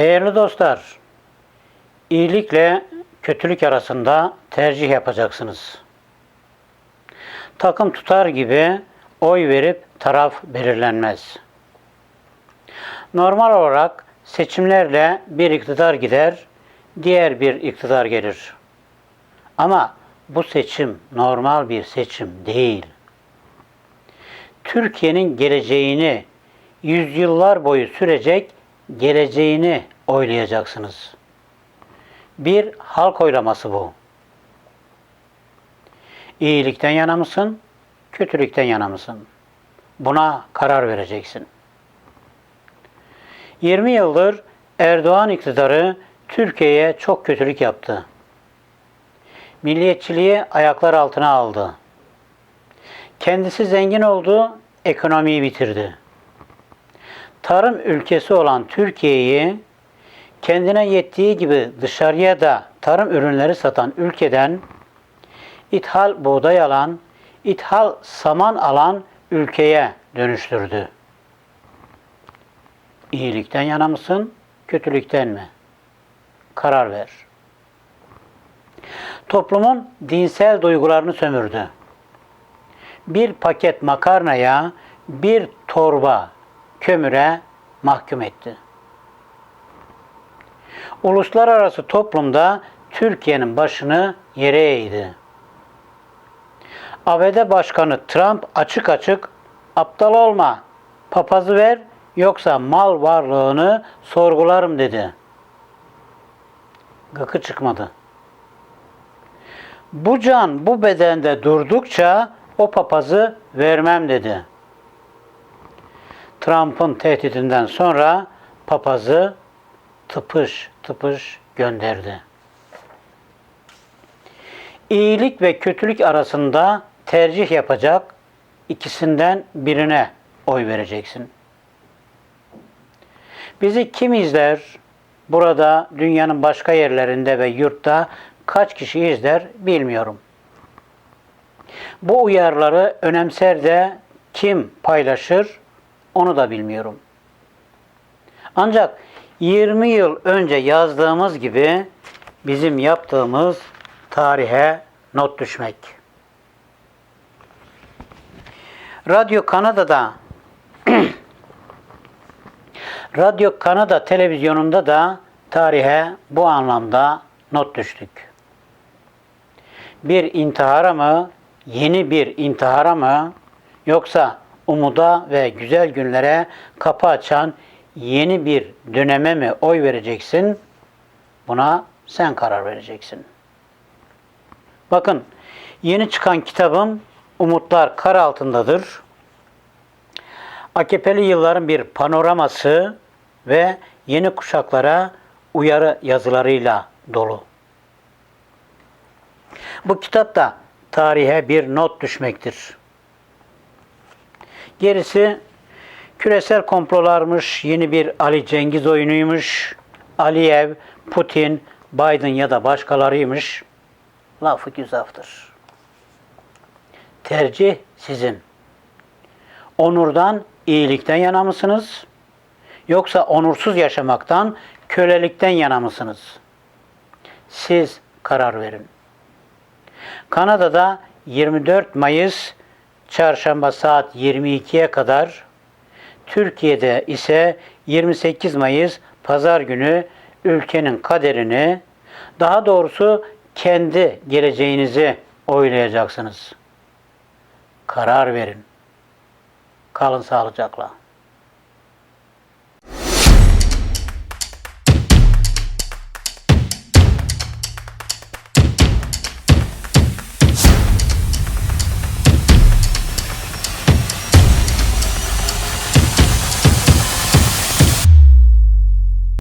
Değerli dostlar, iyilikle kötülük arasında tercih yapacaksınız. Takım tutar gibi oy verip taraf belirlenmez. Normal olarak seçimlerle bir iktidar gider, diğer bir iktidar gelir. Ama bu seçim normal bir seçim değil. Türkiye'nin geleceğini yüzyıllar boyu sürecek geleceğini oylayacaksınız. Bir halk oylaması bu. İyilikten yana mısın, kötülükten yana mısın? Buna karar vereceksin. 20 yıldır Erdoğan iktidarı Türkiye'ye çok kötülük yaptı. Milliyetçiliği ayaklar altına aldı. Kendisi zengin oldu, ekonomiyi bitirdi. Tarım ülkesi olan Türkiye'yi kendine yettiği gibi dışarıya da tarım ürünleri satan ülkeden ithal buğday alan, ithal saman alan ülkeye dönüştürdü. İyilikten yana mısın, kötülükten mi? Karar ver. Toplumun dinsel duygularını sömürdü. Bir paket makarnaya bir torba kömüre mahkum etti. Uluslararası toplumda Türkiye'nin başını yere eğdi. ABD Başkanı Trump açık açık aptal olma, papazı ver yoksa mal varlığını sorgularım dedi. Gıkı çıkmadı. Bu can bu bedende durdukça o papazı vermem dedi. Trump'ın tehdidinden sonra papazı tıpış tıpış gönderdi. İyilik ve kötülük arasında tercih yapacak ikisinden birine oy vereceksin. Bizi kim izler? Burada dünyanın başka yerlerinde ve yurtta kaç kişi izler bilmiyorum. Bu uyarıları önemser de kim paylaşır onu da bilmiyorum. Ancak 20 yıl önce yazdığımız gibi bizim yaptığımız tarihe not düşmek. Radyo Kanada'da Radyo Kanada televizyonunda da tarihe bu anlamda not düştük. Bir intihara mı, yeni bir intihara mı, yoksa umuda ve güzel günlere kapı açan yeni bir döneme mi oy vereceksin? Buna sen karar vereceksin. Bakın yeni çıkan kitabım Umutlar Kar Altındadır. AKP'li yılların bir panoraması ve yeni kuşaklara uyarı yazılarıyla dolu. Bu kitap da tarihe bir not düşmektir. Gerisi küresel komplolarmış, yeni bir Ali Cengiz oyunuymuş, Aliyev, Putin, Biden ya da başkalarıymış. Lafı güzaftır. Tercih sizin. Onurdan, iyilikten yana mısınız? Yoksa onursuz yaşamaktan, kölelikten yana mısınız? Siz karar verin. Kanada'da 24 Mayıs çarşamba saat 22'ye kadar, Türkiye'de ise 28 Mayıs pazar günü ülkenin kaderini, daha doğrusu kendi geleceğinizi oylayacaksınız. Karar verin. Kalın sağlıcakla.